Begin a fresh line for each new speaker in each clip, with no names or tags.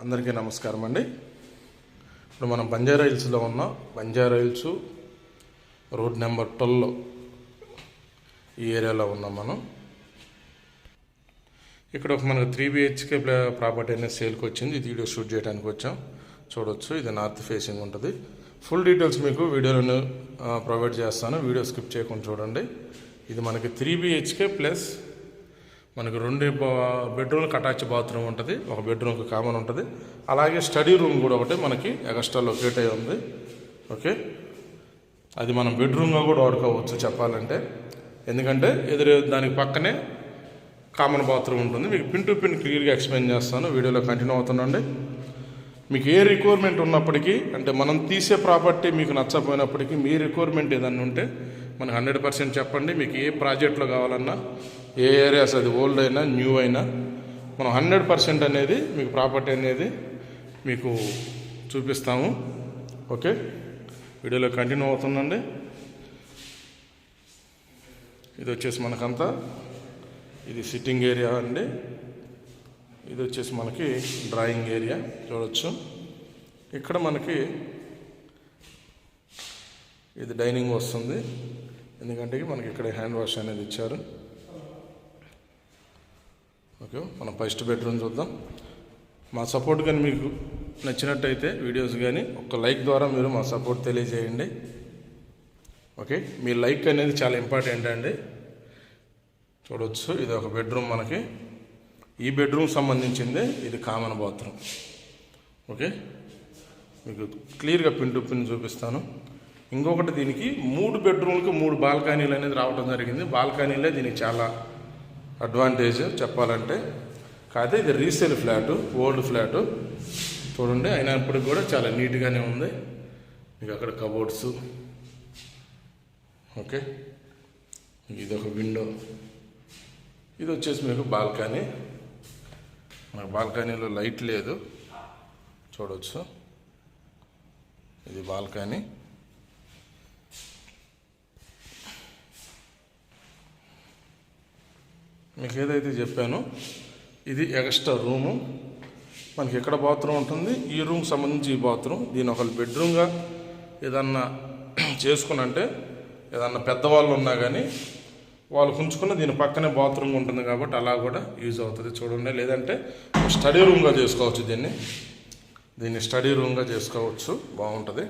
అందరికీ నమస్కారం అండి. ఇప్పుడు మనం బంజారా హిల్స్లో ఉన్న బంజారా హిల్స్ రోడ్ నెంబర్ ట్వెల్వ్లో ఈ ఏరియాలో ఉన్నాం మనం. ఇక్కడ ఒక మనకు త్రీ బిహెచ్కే ప్రాపర్టీ అనేది సేల్కి వచ్చింది. ఇది వీడియో షూట్ చేయడానికి వచ్చాం. చూడొచ్చు. ఇది నార్త్ ఫేసింగ్ ఉంటుంది. ఫుల్ డీటెయిల్స్ మీకు వీడియోలో ప్రొవైడ్ చేస్తాను. వీడియో స్కిప్ చేయకుండా చూడండి. ఇది మనకి త్రీ బిహెచ్కే ప్లస్ మనకి రెండు బెడ్రూమ్కి అటాచ్ బాత్రూమ్ ఉంటుంది ఒక బెడ్రూమ్కి కామన్ ఉంటుంది. అలాగే స్టడీ రూమ్ కూడా ఒకటి మనకి ఎక్స్ట్రా లొకేట్ అయి ఉంది. ఓకే? అది మనం బెడ్రూమ్గా కూడా వాడుకోవచ్చు చెప్పాలంటే. ఎందుకంటే ఎదురు దానికి పక్కనే కామన్ బాత్రూమ్ ఉంటుంది. మీకు పిన్ టు పిన్ క్లియర్గా ఎక్స్ప్లెయిన్ చేస్తాను. వీడియోలో కంటిన్యూ అవుతుండండి. మీకు ఏ రిక్వైర్మెంట్ ఉన్నప్పటికీ అంటే మనం తీసే ప్రాపర్టీ మీకు నచ్చపోయినప్పటికీ మీ రిక్వైర్మెంట్ ఏదన్నా ఉంటే మనకు హండ్రెడ్ పర్సెంట్ చెప్పండి మీకు ఏ ప్రాజెక్ట్లో కావాలన్నా ఏ ఏరియాస్ అది ఓల్డ్ అయినా న్యూ అయినా మనం హండ్రెడ్ పర్సెంట్ అనేది మీకు ప్రాపర్టీ అనేది మీకు చూపిస్తాము. ఓకే? వీడియోలో కంటిన్యూ అవుతుందండి. ఇది వచ్చేసి మనకంతా. ఇది సిట్టింగ్ ఏరియా అండి. ఇది వచ్చేసి మనకి డ్రాయింగ్ ఏరియా చూడవచ్చు ఇక్కడ మనకి ఇది డైనింగ్ వస్తుంది. ఎందుకంటే మనకి ఇక్కడ హ్యాండ్ వాష్ అనేది ఇచ్చారు. ఓకే మనం ఫస్ట్ బెడ్రూమ్ చూద్దాం. మా సపోర్ట్ కానీ మీకు నచ్చినట్టయితే వీడియోస్ కానీ ఒక లైక్ ద్వారా మీరు మా సపోర్ట్ తెలియజేయండి. ఓకే మీ లైక్ అనేది చాలా ఇంపార్టెంట్ అండి. చూడవచ్చు ఇది ఒక బెడ్రూమ్ మనకి. ఈ బెడ్రూమ్ సంబంధించిందే ఇది కామన్ బాత్రూమ్. ఓకే మీకు క్లియర్గా పిన్ టు పిన్ చూపిస్తాను. ఇంకొకటి దీనికి మూడు బెడ్రూమ్కి మూడు బాల్కనీలు అనేది రావడం జరిగింది. బాల్కనీలే దీనికి చాలా అడ్వాంటేజ్ చెప్పాలంటే. కాదే ఇది రీసేల్ ఫ్లాటు ఓల్డ్ ఫ్లాటు. చూడండి అయినప్పటికి కూడా చాలా నీట్గానే ఉంది. మీకు అక్కడ కబోర్డ్స్. ఓకే. ఇది ఒక విండో. ఇది వచ్చేసి మీకు బాల్కనీ. మనకు బాల్కనీలో లైట్ లేదు. చూడవచ్చు ఇది బాల్కనీ. మీకు ఏదైతే చెప్పానో ఇది ఎక్స్ట్రా రూము మనకి ఎక్కడ బాత్రూమ్ ఉంటుంది? ఈ రూమ్ సంబంధించి ఈ బాత్రూమ్. దీని ఒక బెడ్రూమ్గా ఏదన్నా చేసుకుని అంటే ఏదన్నా పెద్దవాళ్ళు ఉన్నా కానీ వాళ్ళు ఉంచుకున్న దీని పక్కనే బాత్రూమ్ ఉంటుంది కాబట్టి అలా కూడా యూజ్ అవుతుంది చూడండి. లేదంటే స్టడీ రూమ్గా చేసుకోవచ్చు దీన్ని. దీన్ని స్టడీ రూమ్గా చేసుకోవచ్చు. బాగుంటుంది.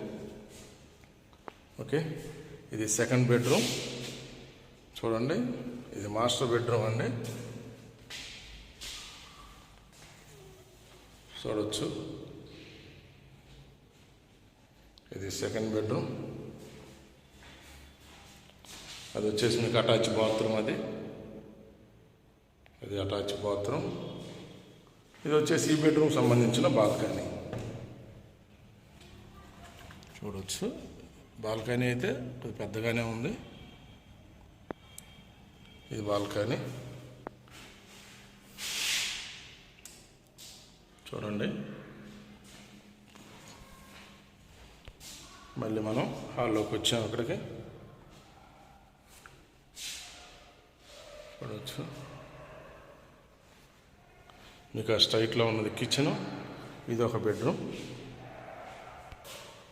ఓకే? ఇది సెకండ్ బెడ్రూమ్ చూడండి. ఇది మాస్టర్ బెడ్రూమ్ అండి. చూడొచ్చు. ఇది సెకండ్ బెడ్రూమ్. అది వచ్చేసి మీకు అటాచ్ బాత్రూమ్ అది. ఇది అటాచ్ బాత్రూమ్. ఇది వచ్చేసి ఈ బెడ్రూమ్ సంబంధించిన బాల్కనీ. చూడవచ్చు బాల్కనీ అయితే పెద్దగానే ఉంది. ఇది బాల్కనీ చూడండి. మళ్ళీ మనం హాల్లోకి వచ్చాం అక్కడికి చూడవచ్చు మీకు ఆ స్ట్రైట్లో ఉన్నది కిచెను. ఇది ఒక బెడ్రూమ్.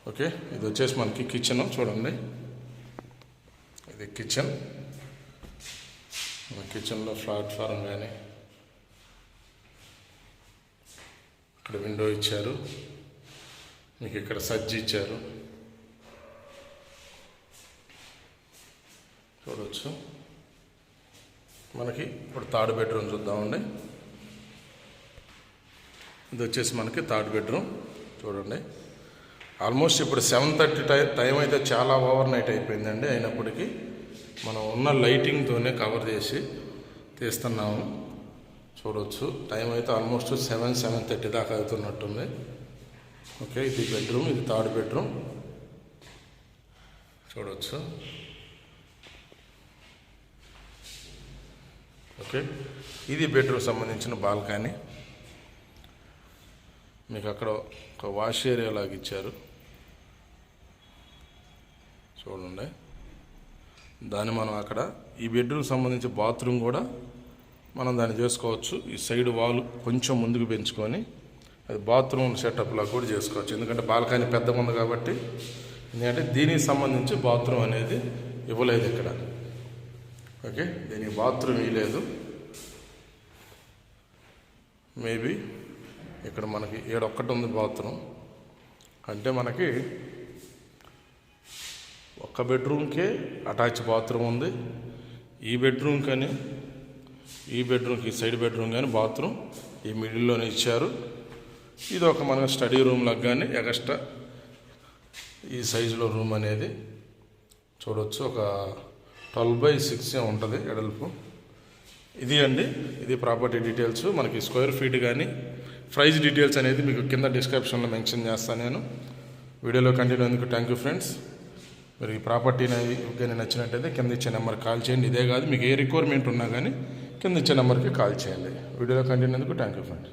ఓకే ఇది వచ్చేసి మనకి కిచెన్. చూడండి. ఇది కిచెన్. కిచెన్లో ప్లాట్ఫారం కానీ ఇక్కడ విండో ఇచ్చారు. మీకు ఇక్కడ సజ్జి ఇచ్చారు. చూడవచ్చు మనకి ఇప్పుడు థర్డ్ బెడ్రూమ్ చూద్దామండి. ఇది వచ్చేసి మనకి థర్డ్ బెడ్రూమ్ చూడండి. ఆల్మోస్ట్ ఇప్పుడు సెవెన్ థర్టీ టై టైం అయితే చాలా ఓవర్ నైట్ అయిపోయిందండి అయినప్పటికీ. మనం ఉన్న లైటింగ్తోనే కవర్ చేసి తీస్తున్నాము. చూడవచ్చు టైం అయితే ఆల్మోస్ట్ సెవెన్ సెవెన్ థర్టీ దాకా అవుతున్నట్టుంది. ఓకే ఇది బెడ్రూమ్ ఇది థర్డ్ బెడ్రూమ్ చూడవచ్చు ఓకే ఇది బెడ్రూమ్ సంబంధించిన బాల్కనీ మీకు అక్కడ ఒక వాష్ ఏరియా లాగా ఇచ్చారు. చూడండి. దాన్ని మనం అక్కడ ఈ బెడ్రూమ్ సంబంధించి బాత్రూమ్ కూడా మనం దాన్ని చేసుకోవచ్చు. ఈ సైడ్ వాల్ కొంచెం ముందుకు పెంచుకొని అది బాత్రూమ్ సెటప్లా కూడా చేసుకోవచ్చు. ఎందుకంటే బాల్కనీ పెద్దగా ఉంది కాబట్టి ఎందుకంటే దీనికి సంబంధించి బాత్రూమ్ అనేది ఇవ్వలేదు ఇక్కడ. ఓకే? దీనికి బాత్రూమ్ ఇవ్వలేదు మేబీ ఇక్కడ మనకి ఏడొక్కటి ఉంది బాత్రూమ్. అంటే మనకి ఒక్క బెడ్రూమ్కే అటాచ్ బాత్రూమ్ ఉంది. ఈ బెడ్రూమ్ కానీ ఈ బెడ్రూమ్కి ఈ సైడ్ బెడ్రూమ్ కానీ బాత్రూమ్ ఈ మిడిల్లోనే ఇచ్చారు. ఇది ఒక మన స్టడీ రూమ్లకు కానీ ఎక్స్ట్రా ఈ సైజులో రూమ్ అనేది చూడొచ్చు. ఒక ట్వెల్వ్ బై సిక్స్ ఉంటుంది ఎడల్పు ఇది అండి ఇది ప్రాపర్టీ డీటెయిల్స్. మనకి స్క్వేర్ ఫీట్ కానీ ప్రైజ్ డీటెయిల్స్ అనేది మీకు కింద డిస్క్రిప్షన్లో మెన్షన్ చేస్తాను నేను. వీడియోలో కంటిన్యూ అందుకు థ్యాంక్ యూ ఫ్రెండ్స్. మీరు ఈ ప్రాపర్టీ కానీ నచ్చినట్టయితే కింద ఇచ్చే నెంబర్కి కాల్ చేయండి. ఇదే కాదు మీకు ఏ రిక్వైర్మెంట్ ఉన్నా కానీ కింద ఇచ్చే నెంబర్కి కాల్ చేయండి. వీడియోలో కంటిన్యూ థ్యాంక్ యూ ఫ్రెండ్స్